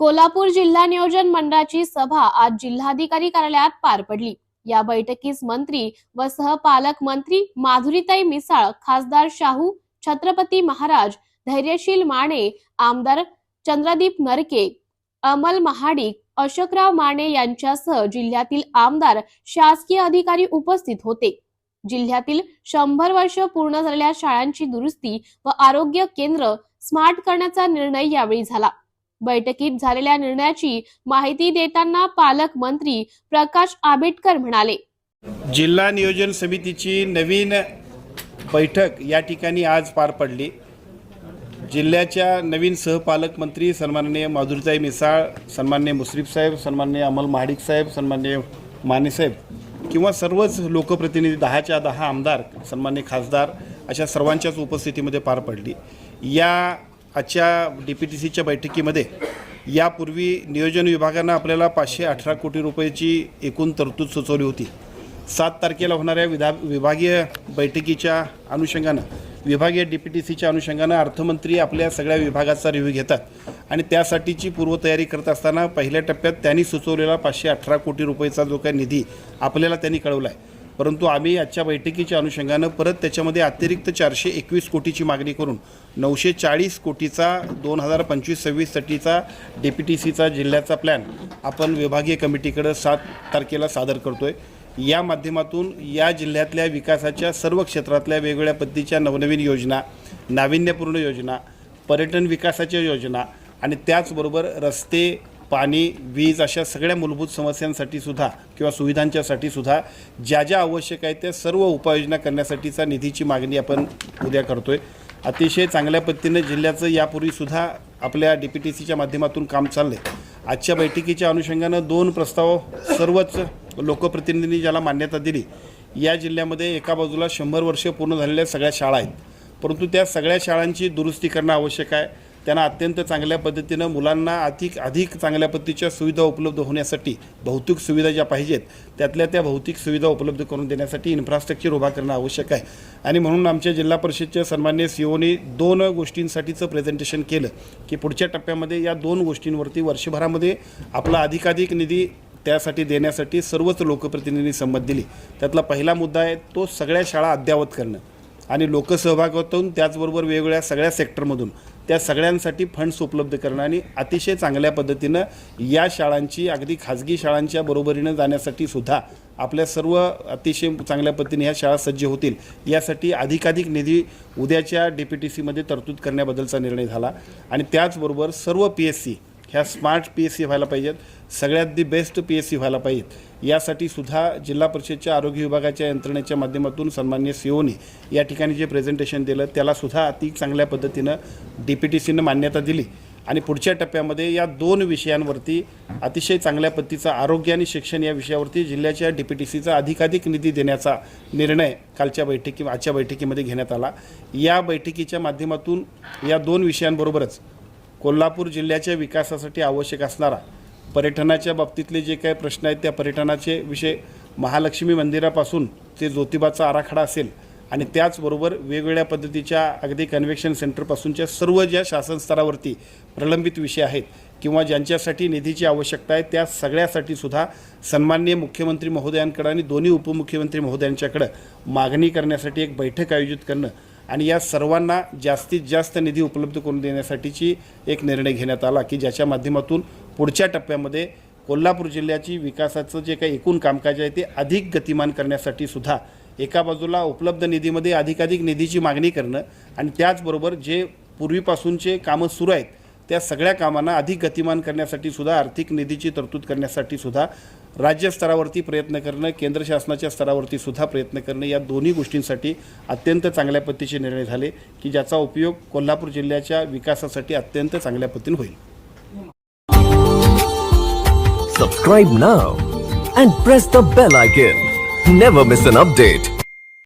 कोल्हापूर जिल्हा नियोजन मंडळाची सभा आज जिल्हाधिकारी कार्यालयात पार पडली. या बैठकीस मंत्री व सहपालक मंत्री माधुरीताई मिसाळ खासदार शाहू छत्रपती महाराज धैर्यशील माने आमदार चंद्रदीप नरके अमल महाडिक अशोकराव माने यांच्यासह जिल्ह्यातील आमदार शासकीय अधिकारी उपस्थित होते. जिल्ह्यातील शंभर वर्ष पूर्ण झालेल्या शाळांची दुरुस्ती व आरोग्य केंद्र स्मार्ट करण्याचा निर्णय यावेळी झाला. बैठकीत झालेल्या निर्णयाची माहिती देताना पालकमंत्री प्रकाश आंबेडकर म्हणाले. जिल्हा नियोजन समितीची नवीन बैठक या ठिकाणी आज पार पडली. जिल्ह्याच्या नवीन सहपालकमंत्री सन्माननीय माधुरीताई मिसाळ सन्माननीय मुश्रीफ साहेब सन्माननीय अमल महाडिक साहेब सन्माननीय मानेसाहेब किंवा सर्वच लोकप्रतिनिधी दहाच्या दहा आमदार सन्माननीय खासदार अशा सर्वांच्याच उपस्थितीमध्ये पार पडली. या आजच्या डी पी टी सीच्या बैठकीमध्ये यापूर्वी नियोजन विभागानं आपल्याला पाचशे अठरा कोटी रुपयाची एकूण तरतूद सुचवली होती. सात तारखेला होणाऱ्या विधा विभागीय बैठकीच्या अनुषंगानं विभागीय डी पी टी सीच्या अनुषंगानं अर्थमंत्री आपल्या सगळ्या विभागाचा रिव्ह्यू घेतात आणि त्यासाठीची पूर्वतयारी करत असताना पहिल्या टप्प्यात त्यांनी सुचवलेला पाचशे अठरा कोटी रुपयेचा जो काही निधी आपल्याला त्यांनी कळवला आहे परंतु आम्ही आजच्या बैठकीच्या अनुषंगानं परत त्याच्यामध्ये अतिरिक्त चारशे एकवीस कोटीची मागणी करून नऊशे चाळीस कोटीचा दोन हजार पंचवीस सव्वीससाठीचा डी पी टी सीचा जिल्ह्याचा प्लॅन आपण विभागीय कमिटीकडं सात तारखेला सादर करतो आहे या माध्यमातून या जिल्ह्यातल्या विकासाच्या सर्व क्षेत्रातल्या वेगवेगळ्या पद्धतीच्या नवनवीन योजना नाविन्यपूर्ण योजना पर्यटन विकासाच्या योजना आणि त्याचबरोबर रस्ते पाणी वीज अशा सगळ्या मूलभूत समस्यांसाठी सुद्धा किंवा सुविधांच्यासाठी सुद्धा ज्या ज्या आवश्यक आहेत त्या सर्व उपाययोजना करण्यासाठीचा निधीची मागणी आपण उद्या करतोय. अतिशय चांगल्या पद्धतीने जिल्ह्याचं यापूर्वीसुद्धा आपल्या डी पी टी सीच्या माध्यमातून काम चाललं आहे आजच्या बैठकीच्या अनुषंगानं दोन प्रस्ताव सर्वच लोकप्रतिनिधींनी ज्याला मान्यता दिली या जिल्ह्यामध्ये एका बाजूला शंभर वर्ष पूर्ण झालेल्या सगळ्या शाळा आहेत. परंतु त्या सगळ्या शाळांची दुरुस्ती करणं आवश्यक आहे. त्यांना अत्यंत चांगल्या पद्धतीनं मुलांना अधिक अधिक चांगल्या पद्धतीच्या सुविधा उपलब्ध होण्यासाठी भौतिक सुविधा ज्या पाहिजेत त्यातल्या त्या भौतिक सुविधा उपलब्ध करून देण्यासाठी इन्फ्रास्ट्रक्चर उभा करणं आवश्यक आहे. आणि म्हणून आमच्या जिल्हा परिषदच्या सन्मान्य सीओनी दोन गोष्टींसाठीचं प्रेझेंटेशन केलं की पुढच्या टप्प्यामध्ये या दोन गोष्टींवरती वर्षभरामध्ये आपला अधिकाधिक निधी त्यासाठी देण्यासाठी सर्वच लोकप्रतिनिधींनी संमत दिली. त्यातला पहिला मुद्दा आहे तो सगळ्या शाळा अद्ययावत करणं. आणि लोकसहभागातून त्याचबरोबर वेगवेगळ्या सगळ्या सेक्टरमधून त्या सगळ्यांसाठी फंड्स उपलब्ध करणं आणि अतिशय चांगल्या पद्धतीनं या शाळांची अगदी खाजगी शाळांच्या बरोबरीनं जाण्यासाठी सुद्धा आपल्या सर्व अतिशय चांगल्या पद्धतीने ह्या शाळा सज्ज होतील. यासाठी अधिकाधिक निधी उद्याच्या डी पी टी सीमध्ये तरतूद करण्याबद्दलचा निर्णय झाला. आणि त्याचबरोबर सर्व पी एस सी ह्या स्मार्ट पी एस सी व्हायला पाहिजेत. सगळ्यात the best P S C व्हायला पाहिजेत. यासाठी सुद्धा जिल्हा परिषदच्या आरोग्य विभागाच्या यंत्रणेच्या माध्यमातून सन्मान्य सीओनी या ठिकाणी जे प्रेझेंटेशन दिलं त्यालासुद्धा अति चांगल्या पद्धतीनं डी पी टी सीनं मान्यता दिली. आणि पुढच्या टप्प्यामध्ये या दोन विषयांवरती अतिशय चांगल्या पद्धतीचा आरोग्य आणि शिक्षण या विषयावरती जिल्ह्याच्या डी पी टी सीचा अधिकाधिक निधी देण्याचा निर्णय कालच्या बैठकी आजच्या बैठकीमध्ये घेण्यात आला. या बैठकीच्या माध्यमातून या दोन विषयांबरोबरच कोल्हापूर जिल्ह्याच्या विकासासाठी आवश्यक असणारा पर्यटनाच्या बाबतीतले जे काही प्रश्न आहेत त्या पर्यटनाचे विषय महालक्ष्मी मंदिरापासून ते ज्योतिबाचा आराखडा असेल आणि त्याचबरोबर वेगवेगळ्या पद्धतीच्या अगदी कन्व्हेक्शन सेंटरपासूनच्या सर्व ज्या शासन स्तरावरती प्रलंबित विषय आहेत किंवा ज्यांच्यासाठी निधीची आवश्यकता आहे त्या सगळ्यासाठी सुद्धा सन्माननीय मुख्यमंत्री महोदयांकडं आणि दोन्ही उपमुख्यमंत्री महोदयांच्याकडं मागणी करण्यासाठी एक बैठक आयोजित करणं आणि या सर्वांना जास्तीत जास्त निधी उपलब्ध करून देण्यासाठीची एक निर्णय घेण्यात आला की ज्याच्या माध्यमातून पुढच्या टप्प्यामध्ये कोल्हापूर जिल्ह्याची विकासाचं जे काही एकूण कामकाज आहे ते अधिक गतिमान करण्यासाठी सुद्धा एका बाजूला उपलब्ध निधीमध्ये अधिकाधिक निधीची मागणी करणं आणि त्याचबरोबर जे पूर्वीपासूनचे कामं सुरू आहेत त्या सगळ्या कामांना अधिक गतिमान करण्यासाठी सुद्धा आर्थिक निधीची तरतूद करण्यासाठी सुद्धा राज्य स्तरावरती प्रयत्न करणं केंद्र शासनाच्या स्तरावरती सुद्धा प्रयत्न करणं या दोन्ही गोष्टींसाठी अत्यंत चांगल्या पद्धतीचे निर्णय झाले की ज्याचा उपयोग कोल्हापूर जिल्ह्याच्या विकासासाठी अत्यंत चांगल्या पद्धतीने होईल. Subscribe now and press the bell icon never miss an update